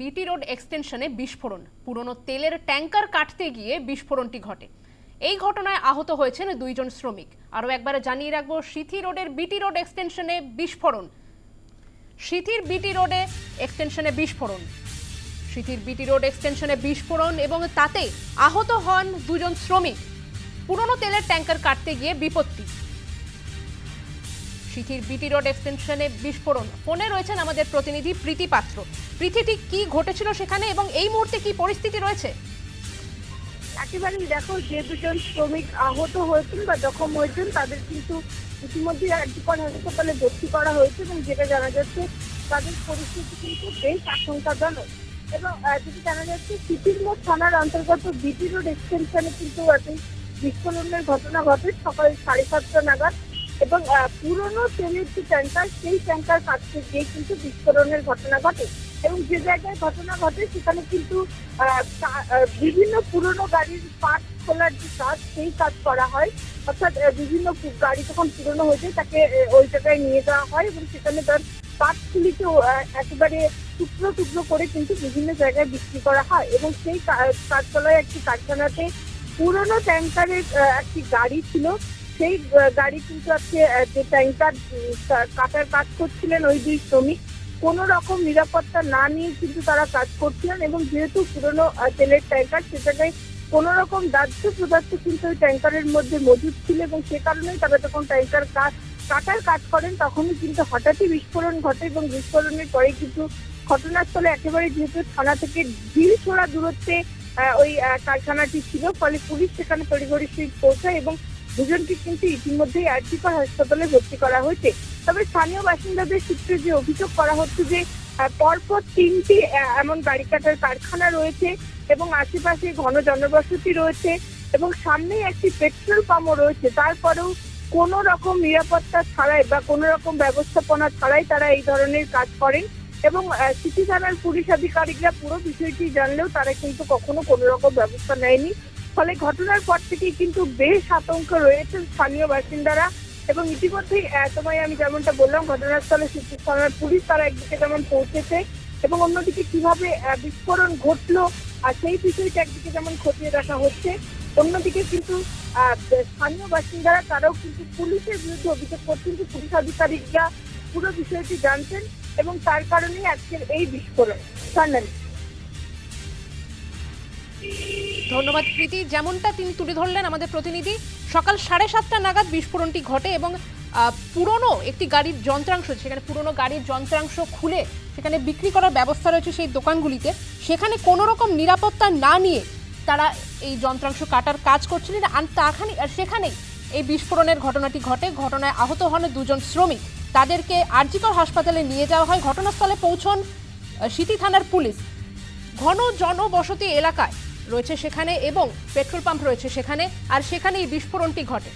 BT road এক্সটেনশনে বিস্ফোরণ। পুরনো তেলের ট্যাঙ্কার কাটতে গিয়ে বিস্ফোরণটি ঘটে। এই ঘটনায় আহত হয়েছেন দুইজন শ্রমিক। আরও একবার জানিয়ে রাখব, সিথি রোডের বিটি রোড এক্সটেনশনে বিস্ফোরণ। সিথির বিটি রোডে এক্সটেনশনে বিস্ফোরণ। সিথির বিটি রোড এক্সটেনশনে বিস্ফোরণ এবং তাতে আহত হন দুজন শ্রমিক। পুরনো তেলের ট্যাঙ্কার কাটতে গিয়ে বিপত্তি। সিথির বিটি রোড এক্সটেনশনে বিস্ফোরণ। ফোনে রয়েছেন আমাদের প্রতিনিধি প্রীতি পাত্র। প্রীতি ঠিক কি ঘটেছিল সেখানে এবং এই মুহূর্তে কি পরিস্থিতি রয়েছে? একেবারেই দেখো, যে দুজন শ্রমিক আহত হয়েছেন বা জখম হয়েছেন, তাদের কিন্তু ইতিমধ্যে রাজ্যপাল হাসপাতালে ভর্তি করা হয়েছে এবং যেটা জানা যাচ্ছে, তাদের পরিস্থিতি কিন্তু বেশ আশঙ্কাজনক। এবং যেটি জানা যাচ্ছে সিপিরমোড় থানার অন্তর্গত বিটি রোড এক্সটেনশনে কিন্তু বিস্ফোরণের ঘটনা ঘটে সকাল সাড়ে সাতটা নাগাদ। এবং পুরনো তেলের যে ট্যাঙ্কার, সেই ট্যাঙ্কার কাটতে গিয়ে কিন্তু বিস্ফোরণের ঘটনা ঘটে। এবং যে জায়গায় ঘটনা ঘটে, সেখানে কিন্তু বিভিন্ন পুরনো গাড়ির পার্ট খোলার যে কাজ, সেই কাজ করা হয়। অর্থাৎ বিভিন্ন গাড়ি যখন পুরনো হয়ে যায়, তাকে ওই জায়গায় নিয়ে যাওয়া হয় এবং সেখানে তার পার্টগুলিকে একেবারে টুকরো টুকরো করে কিন্তু বিভিন্ন জায়গায় বিক্রি করা হয়। এবং সেই কা- কারতলায় একটি কারখানাতে পুরনো ট্যাঙ্কারের একটি গাড়ি ছিল। সেই গাড়ি কিন্তু আজকে যে ট্যাঙ্কার কাটার কাজ করছিলেন ওই দুই শ্রমিক, কোনো রকম নিরাপত্তা না নিয়ে কিন্তু তারা কাজ করছিলেন এবং যেহেতু পুরনো তেলের ট্যাঙ্কার সেটাকে কোনো রকম দাহ্য পদার্থ কিন্তু ওই ট্যাঙ্কারের মধ্যে মজুদ ছিল এবং সে কারণেই তারা যখন ট্যাঙ্কার কাজ কাটার কাজ করেন, তখনই কিন্তু হঠাৎই বিস্ফোরণ ঘটে এবং বিস্ফোরণের পরে কিন্তু ঘটনাস্থলে একেবারে যেহেতু থানা থেকে ঢিল ছোড়া দূরত্বে ওই কারখানাটি ছিল, ফলে পুলিশ সেখানে তড়িঘড়ি সহিত পৌঁছায় এবং দুজনকে কিন্তু ইতিমধ্যেই আরজিকর হাসপাতালে ভর্তি করা হয়েছে। তবে স্থানীয় বাসিন্দাদের সূত্রে যে অভিযোগ করা হচ্ছে যে পরপর তিনটি এমন গাড়ি কাটার কারখানা রয়েছে এবং আশেপাশে ঘন জনবসতি রয়েছে এবং সামনেই একটি পেট্রোল পাম্পও রয়েছে। তারপরেও কোনো রকম নিরাপত্তা ছাড়াই বা কোনো রকম ব্যবস্থাপনা ছাড়াই তারা এই ধরনের কাজ করেন এবং সিটি থানার পুলিশ আধিকারিকরা পুরো বিষয়টি জানলেও তারা কিন্তু কখনো কোনো রকম ব্যবস্থা নেয়নি। ফলে ঘটনার পর থেকেই কিন্তু বেশ আতঙ্ক রয়েছে স্থানীয় বাসিন্দারা এবং ইতিমধ্যেই তোমায় আমি যেমনটা বললাম, ঘটনাস্থলে থানার পুলিশ তারা একদিকে যেমন পৌঁছেছে এবং অন্যদিকে কীভাবে বিস্ফোরণ ঘটলো, আর সেই বিষয়টা একদিকে যেমন খতিয়ে দেখা হচ্ছে, অন্যদিকে কিন্তু স্থানীয় বাসিন্দারা তারাও কিন্তু পুলিশের বিরুদ্ধে অভিযোগ করছেন যে পুলিশ আধিকারিকরা পুরো বিষয়টি জানতেন এবং তার কারণেই আজকের এই বিস্ফোরণ। সান্নালি ধন্যবাদ, প্রীতি। যেমনটা তিনি তুলে ধরলেন আমাদের প্রতিনিধি, সকাল সাড়ে সাতটা নাগাদ বিস্ফোরণটি ঘটে এবং পুরনো একটি গাড়ির যন্ত্রাংশ, সেখানে পুরনো গাড়ির যন্ত্রাংশ খুলে সেখানে বিক্রি করার ব্যবস্থা রয়েছে সেই দোকানগুলিতে। সেখানে কোনো রকম নিরাপত্তা না নিয়ে তারা এই যন্ত্রাংশ কাটার কাজ করছিলেন। আর তাখানে, আর সেখানেই এই বিস্ফোরণের ঘটনাটি ঘটে। ঘটনায় আহত হন দুজন শ্রমিক। তাদেরকে আরজিকর হাসপাতালে নিয়ে যাওয়া হয়। ঘটনাস্থলে পৌঁছন সিটি থানার পুলিশ। ঘন জনবসতি এলাকায় রয়েছে সেখানে এবং পেট্রোল পাম্প রয়েছে সেখানে আর সেখানেই বিস্ফোরণটি ঘটে।